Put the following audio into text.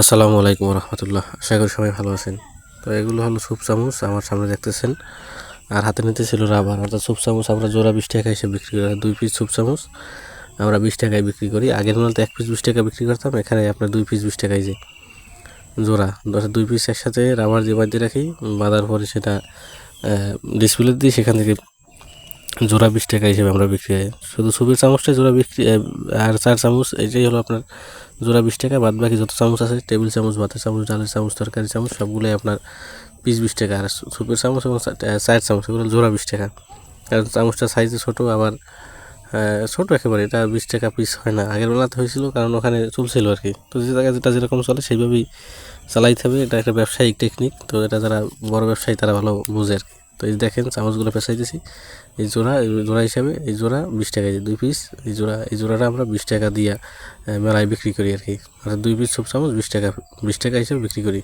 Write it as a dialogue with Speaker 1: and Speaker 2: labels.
Speaker 1: আসসালামু আলাইকুম রহমতুল্লাহ আশা করি সবাই ভালো আছেন। তো এগুলো হলো সুপ চামচ, আমার সামনে দেখতেছেন। আর হাতে নিতে ছিল রাবার, অর্থাৎ সুপ চামচ আমরা জোড়া বিশ টাকা হিসেবে বিক্রি করি, দুই পিস সুপ চামচ আমরা বিশ টাকায় বিক্রি করি। আগের মূলত এক পিস বিশ টাকা বিক্রি করতাম, এখানে আপনার দুই পিস বিশ টাকায় যে জোড়া। ধরো দুই পিস একসাথে রাবার দিয়ে বাঁধিয়ে রাখি, বাঁধার পরে সেটা ডিসপ্লে দিই সেখান থেকে জোড়া বিশ টাকা হিসেবে আমরা বিক্রি হয় শুধু সুপের চামচটা জোড়া বিক্রি আর চার চামচ, এটাই হলো আপনার জোড়া বিশ টাকা, বাদ বাকি যত চামচ আছে, টেবিল চামচ, ভাতের চামচ, ডালের চামচ তরকারি চামচ, সবগুলোই আপনার পিস বিশ টাকা। আর সুপের চামচ এবং চায়ের চামচ, এগুলো জোড়া বিশ টাকা। কারণ চামচটা সাইজে ছোটো, আবার ছোটো একেবারে, এটা বিশ টাকা পিস হয় না। আগের বেলাতে হয়েছিল, কারণ ওখানে চলছিল আর কি। তো যে জায়গায় যেটা যেরকম চলে, সেইভাবেই চালাইতে হবে। এটা একটা ব্যবসায়িক টেকনিক তো এটা যারা বড় ব্যবসায়ী, তারা ভালো বোঝে আর কি। তো এই দেখেন, চামচগুলো পেঁচাইতেছি এই জোড়া জোড়া হিসাবে এই জোড়া বিশ টাকা দুই পিস এই জোড়া, এই জোড়াটা আমরা বিশ টাকা দিয়ে মেলায় বিক্রি করি আর কি। আর দুই পিস সব চামচ বিশ টাকা বিশ টাকা হিসেবে বিক্রি করি।